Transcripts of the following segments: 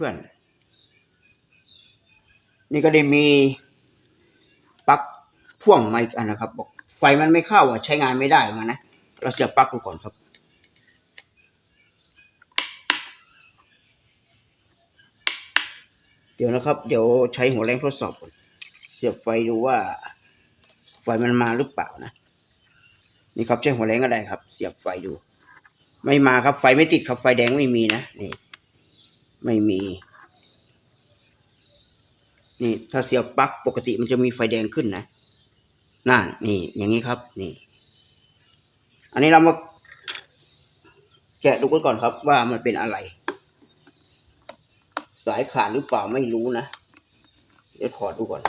เพื่อนๆ นี่ก็ได้มีปลั๊กพ่วงมาอีกอันนะครับ บอกไฟมันไม่เข้าอะใช้งานไม่ได้เหมือนกันนะ เราเสียบปลั๊กดูก่อนครับ เดี๋ยวนะครับ เดี๋ยวใช้หัวแรงทดสอบก่อน เสียบไฟดูว่า ไฟมันมาหรือเปล่านะ นี่ครับใช้หัวแรงก็ได้ครับ เสียบไฟดู ไม่มาครับไฟไม่ติดครับไฟแดงไม่มีนะนี่ ไม่มี นี่ ถ้าเสียบปลั๊กปกติมันจะมีไฟแดงขึ้นนะนั่นนี่ อย่างนี้ครับ นี่ อันนี้เรามาแกะดูกันก่อนครับ ว่ามันเป็นอะไร สายขาดหรือเปล่าไม่รู้นะเดี๋ยวถอดดูก่อน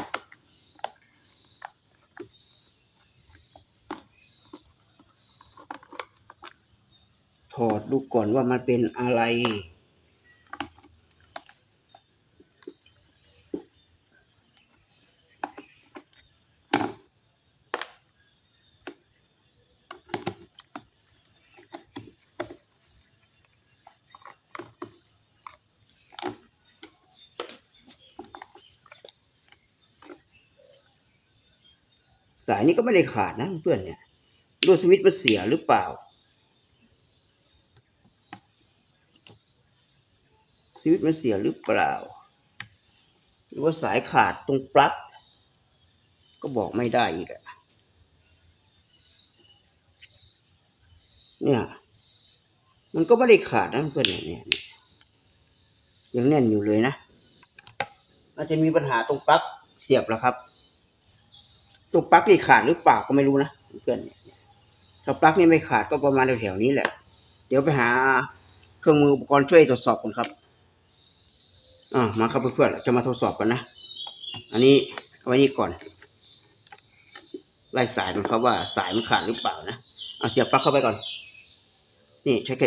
ถอดดูก่อนว่ามันเป็นอะไร สายนี้ก็ไม่ได้ขาดนะเพื่อนเนี่ยดูสวิตช์มันเสียหรือเปล่าสวิตช์มันเสียหรือเปล่า หรือว่าสายขาดตรงปลั๊กก็บอกไม่ได้อีกอะเนี่ย มันก็ไม่ได้ขาดนะเพื่อนเนี่ยเนี่ยเนี่ยยังแน่นอยู่เลยนะอาจจะมีปัญหาตรงปลั๊กเสียบแล้วครับ ตรงปลั๊กนี่ขาดหรือเปล่าก็ไม่รู้นะเพื่อนเนี่ยถ้าปลั๊กนี่ไม่ขาดก็ประมาณแถวๆนี้แหละ เดี๋ยวไปหาเครื่องมืออุปกรณ์ช่วยตรวจสอบกันครับอ่ามาครับเพื่อนๆจะมาทดสอบกันนะอันนี้เอาไว้นี่ก่อนไล่สายมันครับว่าสายมันขาดหรือเปล่านะเอาเสียบปลั๊กเข้าไปก่อน นี่ใช้เก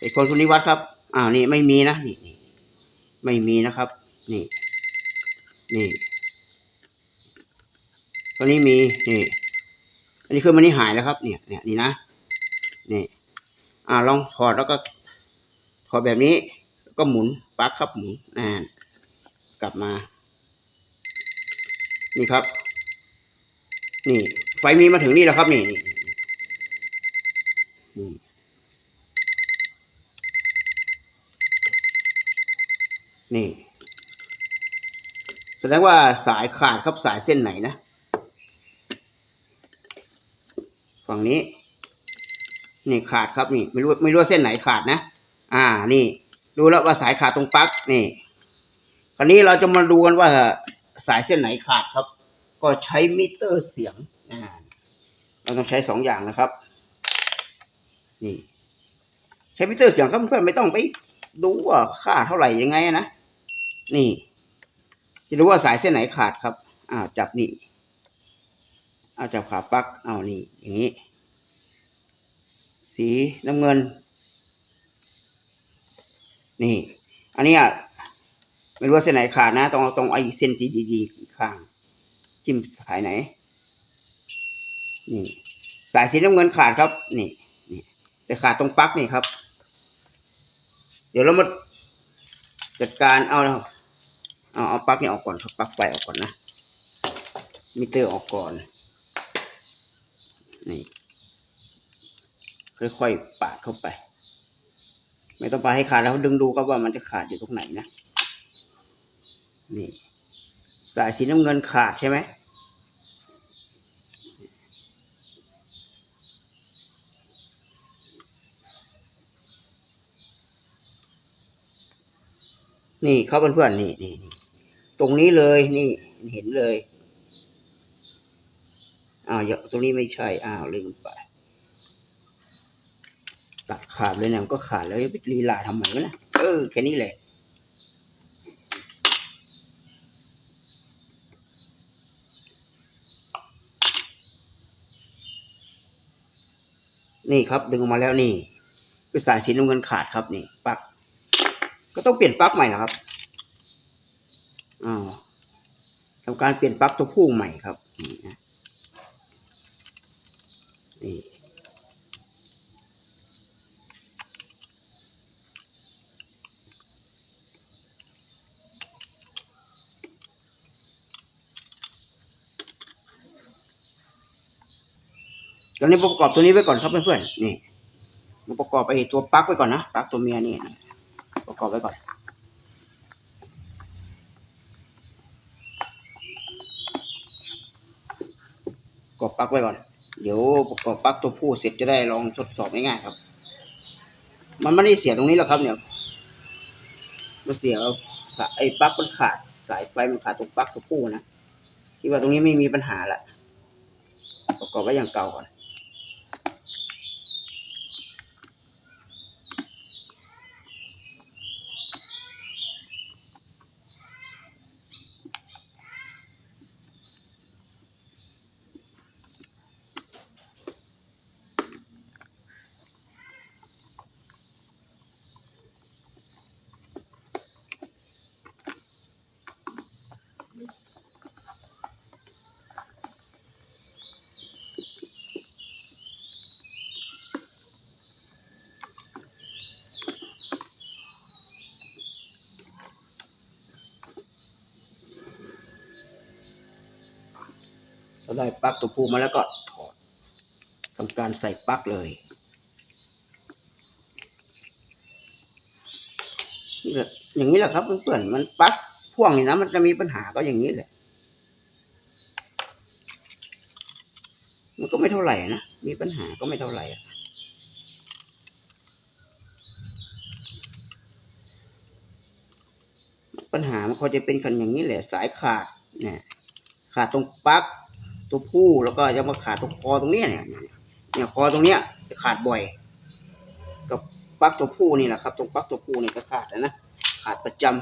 ไอ้คนคนนี้วัดครับอ้าวนี่ไม่มีนะนี่ไม่มีนะครับ นี่ นี่ ตัวนี้มีนี่อันนี้คือมันนี่หายแล้วครับ เนี่ยเนี่ยนี่นะนี่ อ่าลองถอดแล้วก็ถอดแบบนี้ก็หมุนปลั๊กครับหมุนอ่ากลับมา นี่ครับ นี่ ไฟมีมาถึงนี่แล้วครับ นี่นี่นี่ แสดงว่าสายขาดครับสายเส้นไหนนะ ฝั่งนี้ นี่ขาดครับนี่ไม่รู้ไม่รู้เส้นไหนขาดนะ อ่านี่ดูแล้วว่าสายขาดตรงปลั๊กนี่ คราวนี้เราจะมาดูกันว่าสายเส้นไหนขาดครับ ก็ใช้มิเตอร์เสียงอ่าเราต้องใช้สองอย่างนะครับ นี่ใช้มิเตอร์เสียงครับเพื่อนไม่ต้องไปดูว่าค่าเท่าไหร่ยังไงนะ นี่ จะรู้ว่าสายเส้นไหนขาดครับอ้าจับนี่ เอาจับขาปัก เอานี่อย่างนี้ สีน้ำเงิน นี่ อันนี้อะไม่รู้ว่าเส้นไหนขาดนะต้องเอาตรงไอ้เส้นดีดีๆข้าง จิ้มสายไหน นี่ สายสีน้ำเงินขาดครับ นี่นี่แต่ขาดตรงปลั๊กนี่ครับ เดี๋ยวเรามาจัดการเอาเอาเอาปลั๊กนี่ออกก่อนครับปลั๊กไฟออกก่อนนะมิเตอร์ออกก่อน นี่ ค่อยๆปาดเข้าไป ไม่ต้องปาดให้ขาดแล้วดึงดูครับว่ามันจะขาดอยู่ตรงไหนนะ นี่ สายสีน้ำเงินขาดใช่ไหมนี่เขาเพื่อนๆนี่นี่ตรงนี้เลยนี่เห็นเลย อ้าวตรงนี้ไม่ใช่ อ้าวลืมไป ตัดขาดเลยนี่ยมันก็ขาดแล้วไปลีลาทำไมวะนี่ยเออ แค่นี้แหละนี่ครับ ดึงออกมาแล้วนี่คือสายสีน้ำเงินขาดครับนี่ปลั๊กก็ต้องเปลี่ยนปลั๊กใหม่นะครับอ้าวทำการเปลี่ยนปลั๊กตัวผู้ใหม่ครับนี่นะนี่ ตอนนี้ประกอบตัวนี้ไว้ก่อนครับเพื่อนๆนี่มาประกอบไปตัวปลั๊กไว้ก่อนนะปลั๊กตัวเมียนี่ประกอบไว้ก่อนประกอบปลั๊กไว้ก่อน เดี๋ยวประกอบปลั๊กตัวผู้เสร็จจะได้ลองทดสอบง่ายๆครับ มันไม่ได้เสียตรงนี้หรอกครับเนี่ยมันเสียสายไอ้ปลั๊กมันขาดสายไฟมันขาดตรงปลั๊กตัวผู้นะที่ว่าตรงนี้ไม่มีปัญหาละประกอบไว้อย่างเก่าก่อน เราได้ปลั๊กตัวผู้มาแล้วก็ถอดทำการใส่ปลั๊กเลยอย่างนี้แหละครับเพื่อนๆมันปลั๊กพ่วงนี่นะมันจะมีปัญหาก็อย่างนี้แหละ มันก็ไม่เท่าไหร่นะ มีปัญหาก็ไม่เท่าไหร่ปัญหามันเขาจะเป็นกันอย่างนี้แหละ สายขาดเนี่ยขาดตรงปลั๊ก ตัวผู้แล้วก็จะมาขาดตรงคอตรงเนี้ยเนี่ยเนี่ยคอตรงเนี้ยจะขาดบ่อย กับปักตัวผู้นี่แหละครับ ตรงปักตัวผู้นี่ก็ขาดนะขาดประจำ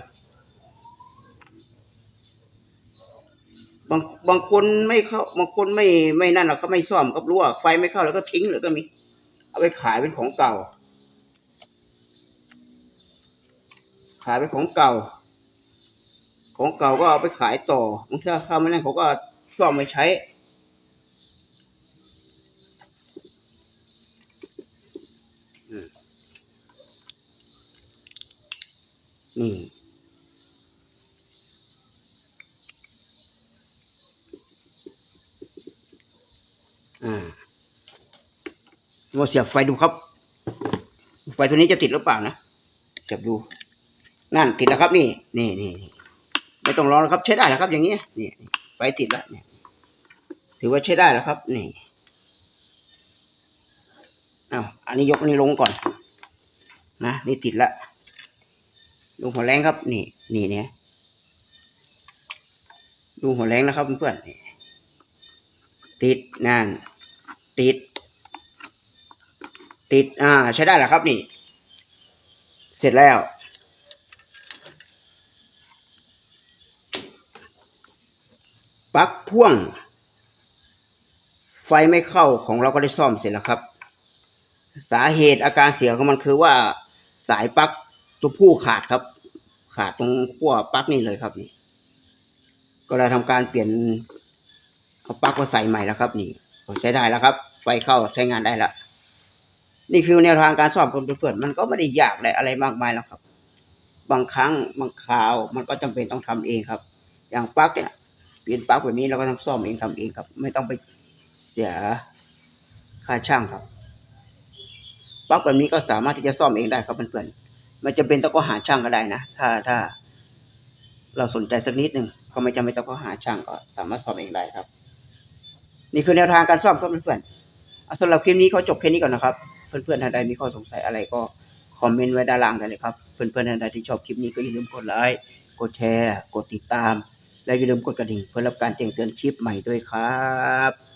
บางบางคนไม่เข้าบางคนไม่ไม่นั่นหรอกก็ไม่ซ่อมก็รู้ว่าไฟไม่เข้าแล้วก็ทิ้งเลยก็มี เอาไปขายเป็นของเก่า ขายเป็นของเก่า ของเก่าก็เอาไปขายต่อบางทีเขาไม่นั่นเขาก็ซ่อมไปใช้ นี่อ่ามาเสียบไฟดูครับ ไฟตัวนี้จะติดหรือเปล่านะเสียบดู นั่นติดแล้วครับ นี่นี่นี่ไม่ต้องรอแล้วครับ ใช้ได้แล้วครับ อย่างนี้นี่ไฟติดแล้วเนี่ยถือว่าใช้ได้แล้วครับ นี่อ้าวอันนี้ยกอันนี้ลงก่อน นะ นี่ติดและ ดูหัวแรงครับ นี่ นี่เนี่ยดูหัวแรงนะครับเพื่อนๆติดนั่นติด ติด อ่า ใช้ได้แล้วครับนี่ เสร็จแล้ว ปลั๊กพ่วง ไฟไม่เข้าของเราก็ได้ซ่อมเสร็จแล้วครับ สาเหตุอาการเสียของมันคือว่าสายปลั๊ก ตัวผู้ขาดครับ ขาดตรงขั้วปลั๊กนี่เลยครับนี่ก็เลยทำการเปลี่ยนเอาปลั๊กมาใส่ใหม่แล้วครับ นี่ใช้ได้แล้วครับ ไฟเข้าใช้งานได้แล้วนี่คือแนวทางการซ่อมเพื่อนๆมันก็ไม่ได้ยากอะไรอะไรมากมายแล้วครับ บางครั้งบางคราวมันก็จำเป็นต้องทำเองครับ อย่างปลั๊กเนี่ยเปลี่ยนปลั๊กแบบนี้เราก็ต้องซ่อมเองทำเองครับ ไม่ต้องไปเสียค่าช่างครับปลั๊กแบบนี้ก็สามารถที่จะซ่อมเองได้ครับเพื่อนๆ ไม่จำเป็นต้องก็หาช่างก็ได้นะ ถ้าถ้า เราสนใจสักนิดหนึ่งก็ไม่จำเป็นต้องก็หาช่างก็สามารถซ่อมเองได้ครับ นี่คือแนวทางการซ่อมครับเพื่อนๆเอาสำหรับคลิปนี้เขาจบแค่นี้ก่อนนะครับ เพื่อนๆท่านใดมีข้อสงสัยอะไรก็คอมเมนต์ไว้ด้านล่างได้เลยครับ เพื่อนๆท่านใดที่ชอบคลิปนี้ก็อย่าลืมกดไลค์กดแชร์ กดติดตาม และอย่าลืมกดกระดิ่งเพื่อรับการแจ้งเตือนคลิปใหม่ด้วยครับ